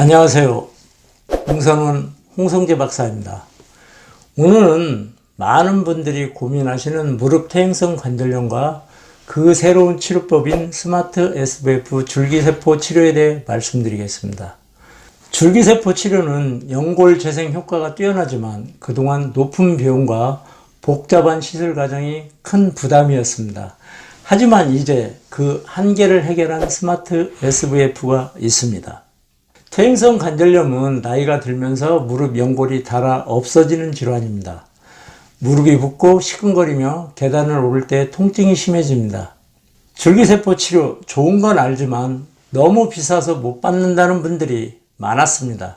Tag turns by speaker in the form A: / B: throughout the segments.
A: 안녕하세요. 홍성은 홍성재 박사입니다. 오늘은 많은 분들이 고민하시는 무릎 퇴행성 관절염과 그 새로운 치료법인 스마트 SVF 줄기세포 치료에 대해 말씀드리겠습니다. 줄기세포 치료는 연골 재생 효과가 뛰어나지만 그동안 높은 비용과 복잡한 시술 과정이 큰 부담이었습니다. 하지만 이제 그 한계를 해결한 스마트 SVF가 있습니다. 퇴행성 관절염은 나이가 들면서 무릎 연골이 닳아 없어지는 질환입니다. 무릎이 붓고 시큰거리며 계단을 오를 때 통증이 심해집니다. 줄기세포 치료 좋은 건 알지만 너무 비싸서 못 받는다는 분들이 많았습니다.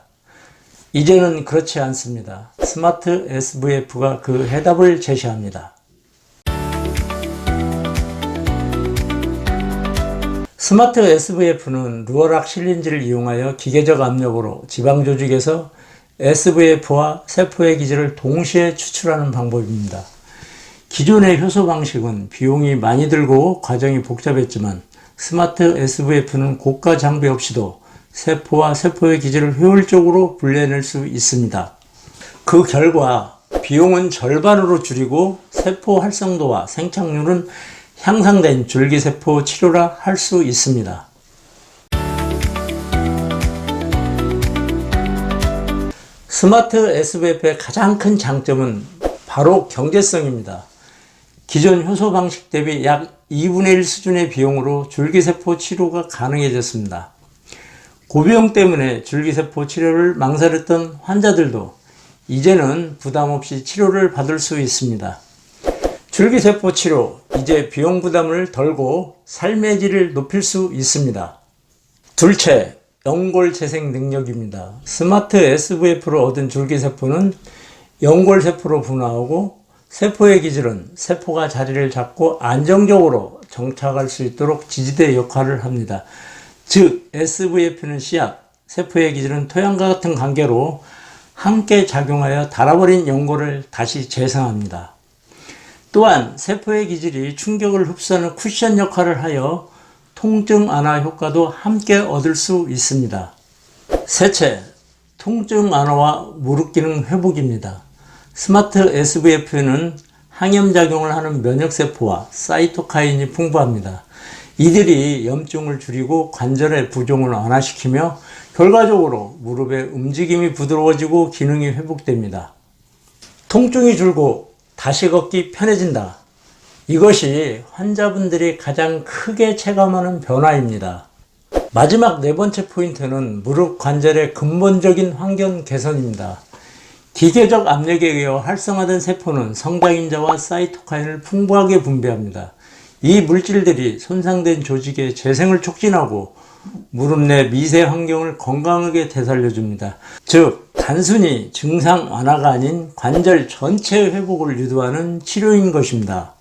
A: 이제는 그렇지 않습니다. 스마트 SVF가 그 해답을 제시합니다. 스마트 SVF는 루어락 실린지를 이용하여 기계적 압력으로 지방 조직에서 SVF와 세포의 기질을 동시에 추출하는 방법입니다. 기존의 효소 방식은 비용이 많이 들고 과정이 복잡했지만 스마트 SVF는 고가 장비 없이도 세포와 세포의 기질을 효율적으로 분리해낼 수 있습니다. 그 결과 비용은 절반으로 줄이고 세포 활성도와 생착률은 향상된 줄기세포 치료라 할 수 있습니다. 스마트 SVF의 가장 큰 장점은 바로 경제성입니다. 기존 효소 방식 대비 약 2분의 1 수준의 비용으로 줄기세포 치료가 가능해졌습니다. 고비용 때문에 줄기세포 치료를 망설였던 환자들도 이제는 부담 없이 치료를 받을 수 있습니다. 줄기세포 치료, 이제 비용 부담을 덜고 삶의 질을 높일 수 있습니다. 둘째, 연골 재생 능력입니다. 스마트 SVF로 얻은 줄기세포는 연골세포로 분화하고 세포의 기질은 세포가 자리를 잡고 안정적으로 정착할 수 있도록 지지대 역할을 합니다. 즉, SVF는 씨앗, 세포의 기질은 토양과 같은 관계로 함께 작용하여 닳아버린 연골을 다시 재생합니다. 또한 세포의 기질이 충격을 흡수하는 쿠션 역할을 하여 통증 완화 효과도 함께 얻을 수 있습니다. 셋째, 통증 완화와 무릎 기능 회복입니다. 스마트 SVF는 항염작용을 하는 면역세포와 사이토카인이 풍부합니다. 이들이 염증을 줄이고 관절의 부종을 완화시키며 결과적으로 무릎의 움직임이 부드러워지고 기능이 회복됩니다. 통증이 줄고 다시 걷기 편해진다. 이것이 환자분들이 가장 크게 체감하는 변화입니다. 마지막 네 번째 포인트는 무릎 관절의 근본적인 환경 개선입니다. 기계적 압력에 의해 활성화된 세포는 성장인자와 사이토카인을 풍부하게 분비합니다. 이 물질들이 손상된 조직의 재생을 촉진하고 무릎 내 미세 환경을 건강하게 되살려줍니다. 즉, 단순히 증상 완화가 아닌 관절 전체 회복을 유도하는 치료인 것입니다.